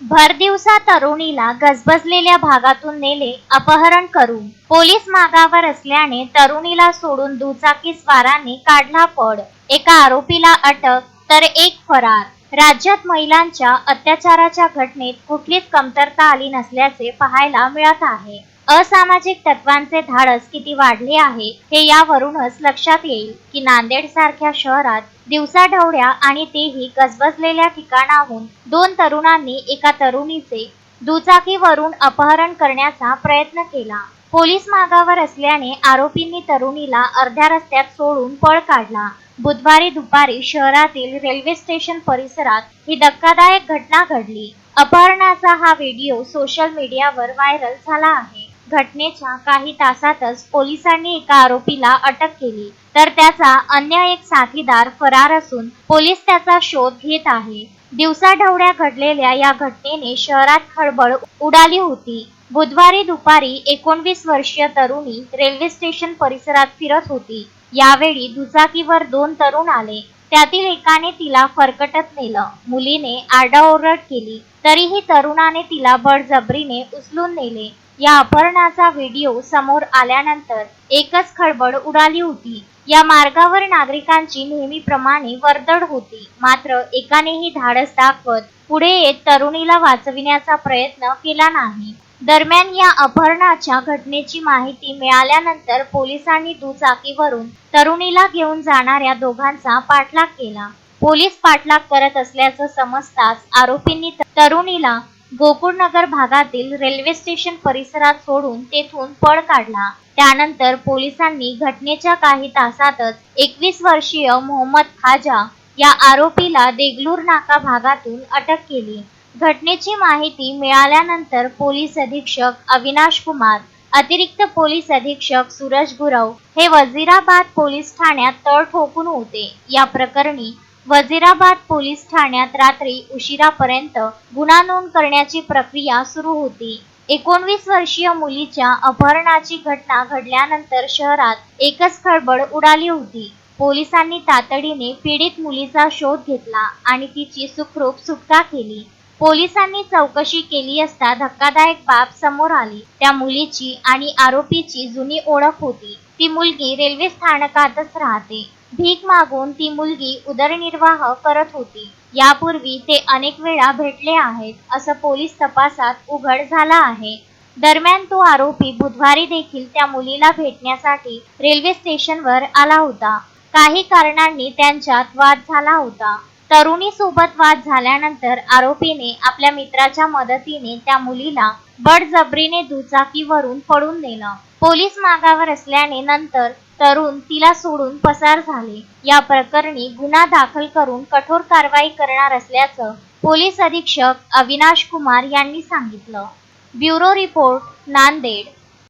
भरदिवसा तरुणीला गजबजलेल्या भागातून नेले अपहरण करून. पोलीस मागावर असल्याने तरुणीला सोडून दुचाकी स्वारांनी काढला पड एका आरोपीला अटक तर एक फरार. राज्यात महिलांच्या अत्याचाराच्या घटनेत कुठलीच कमतरता आली नसल्याचे पाहायला मिळत आहे. असामाजिक तत्वांचे धाडस किती वाढले आहे हे यावरूनच लक्षात येईल की नांदेड सारख्या शहरात दिवसाढवळ्या आणि तेही गजबजलेल्या ठिकाणाहून दोन तरुणांनी एका तरुणीचे दुचाकीवरून अपहरण करण्याचा प्रयत्न केला. पोलीस मागावर असल्याने आरोपींनी तरुणीला अर्ध्या रस्त्यात सोडून पळ काढला. बुधवारी दुपारी शहरातील रेल्वे स्टेशन परिसरात ही धक्कादायक घटना घडली. अपहरणाचा हा व्हिडिओ सोशल मीडियावर व्हायरल झाला आहे. घटनेच्या काही तासातच पोलिसांनी एका आरोपीला अटक केली. तर त्याचा अन्य एक साथीदार फरार असून पोलीस त्याचा शोध घेत आहे. दिवसाढवळ्या घडलेल्या या घटनेने शहरात खळबळ उडाली होती. बुधवारी दुपारी एकोणवीस वर्षीय तरुणी रेल्वे स्टेशन परिसरात फिरत होती. यावेळी दुचाकीवर दोन तरुण आले. त्यातील एकाने तिला फरकटत नेलं. मुलीने आरडाओरड केली. तरीही तरुणाने तिला बळजबरीने उचलून नेले. या अपहरणाचा व्हिडिओ समोर आल्यानंतर एकच खळबळ उडाली होती. या मार्गावर नागरिकांची नेहमीप्रमाणे वर्दळ होती. मात्र एकानेही धाडस दाखवत पुढे येत तरुणीला वाचविण्याचा प्रयत्न केला नाही. दरम्यान या अपहरणाच्या घटनेची माहिती मिळाल्यानंतर पोलिसांनी दुचाकीवरून तरुणीला घेऊन जाणाऱ्या दोघांचा पाठलाग केला. पोलीस पाठलाग करत असल्याचं समजताच आरोपींनी तरुणीला गोकुळनगर भागातील रेल्वे स्टेशन परिसरात सोडून तेथून पळ काढला. त्यानंतर पोलिसांनी घटनेच्या काही तासातच एकवीस वर्षीय मोहम्मद खाजा या आरोपीला देगलूर नाका भागातून अटक केली. घटनेची माहिती मिळाल्यानंतर पोलीस अधीक्षक अविनाश कुमार अतिरिक्त पोलीस अधीक्षक सूरज गुरव हे वजिराबाद पोलीस ठाण्यात तळ ठोकून होते. या प्रकरणी वजिराबाद पोलीस ठाण्यात रात्री उशिरापर्यंत गुन्हा नोंद करण्याची प्रक्रिया सुरू होती. एकोणवीस वर्षीय मुलीच्या अपहरणाची घटना घडल्यानंतर शहरात एकच खळबळ उडाली होती. पोलिसांनी तातडीने पीडित मुलीचा शोध घेतला आणि तिची सुखरूप सुटका केली. पोलिसांनी चौकशी केली असता धक्कादायक बाब समोर आली. त्या मुलीची आणि आरोपीची जुनी ओळख होती. ती मुलगी रेल्वे स्थानकातच राहते. भीक मागून ती मुलगी उदरनिर्वाह करत होती. यापूर्वी ते अनेक वेळा भेटले आहेत असं पोलीस तपासात उघड झाला आहे. दरम्यान तो आरोपी बुधवारी देखील त्या मुलीला भेटण्यासाठी रेल्वे स्टेशनवर आला होता. काही कारणांनी त्यांच्यात वाद झाला होता. तरुणी सोबत वाद झाल्यानंतर आरोपीने आपल्या मित्राच्या मदतीने त्या मुलीला बडजबरीने दुचाकीवरून पळून नेलं. पोलीस मागावर असल्याने नंतर तरुण तिला सोडून पसार झाले. या प्रकरणी गुन्हा दाखल करून कठोर कारवाई करणार असल्याचं पोलीस अधीक्षक अविनाश कुमार यांनी सांगितलं. Bureau report Nanded.